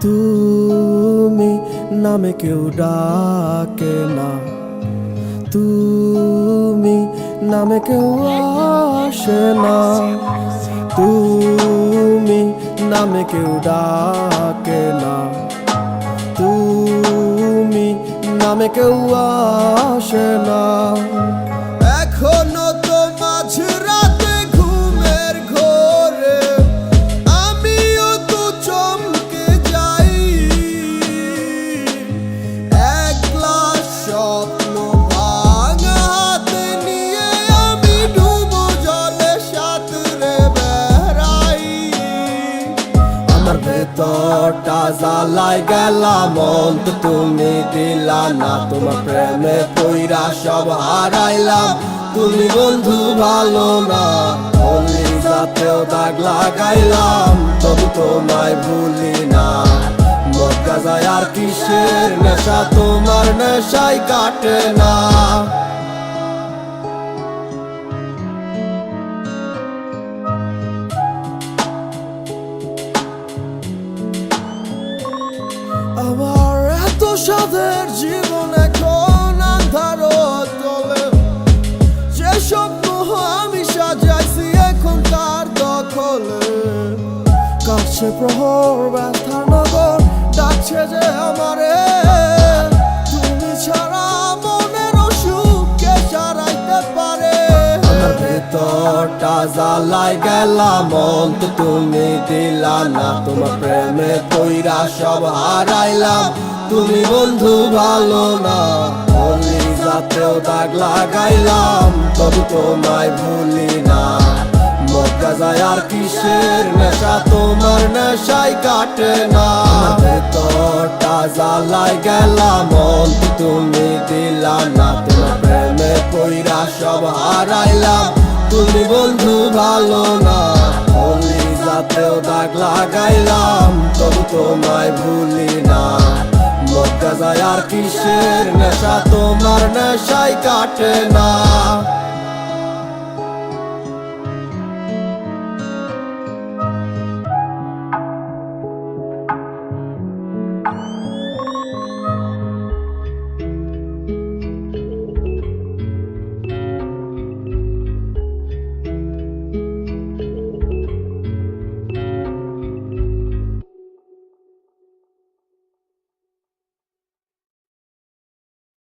তুমি নামে কেউ ডাকে না। তুমি নামে কেউ আসে না। তুমি নামে কেউ ডাকে না। তুমি নামে কেউ আসে না। এখনও আমার ভেতরটা জ্বালাই গেলাম অন্ত তুমি দিলা না। তোমার প্রেমে পইরা সব হারাইলাম। তুমি বন্ধু ভালো না যাতেও দাগ লাগাইলাম। তবু তোমায় ভুলি না। মক্কা যায় আর কিসের নেশা? তোমার নেশাই কাটে না। সাদের জীবন এখন আন্ধার তলে যে স্বপ্ন আমি সাজাইছি এখন তার দখলে। কাছে প্রহর ব্যথা নগর ডাকছে যে আমারে গেলাম অন্ত তুমি দিলা না। তোমার প্রেমে কইরা সব হারাইলাম। তুমি বন্ধু ভালো না যাতেও দাগ লাগাইলাম। তবু তোমায় ভুলি না। মক্কা যায় আর কিসের নেশা? তোমার নেশাই কাটে না। ভেতরটা জ্বালাই গেলাম তুমি দিলা না। তোমার প্রেমে কইরা সব হারাইলাম। তুমি বন্ধু ভালো না। অলি যাতেও দাগ লাগাইলাম, তবু তোমায় ভুলি না। মক্কা যায় আর কিসের নেশা? তোমার নেশাই কাটে না।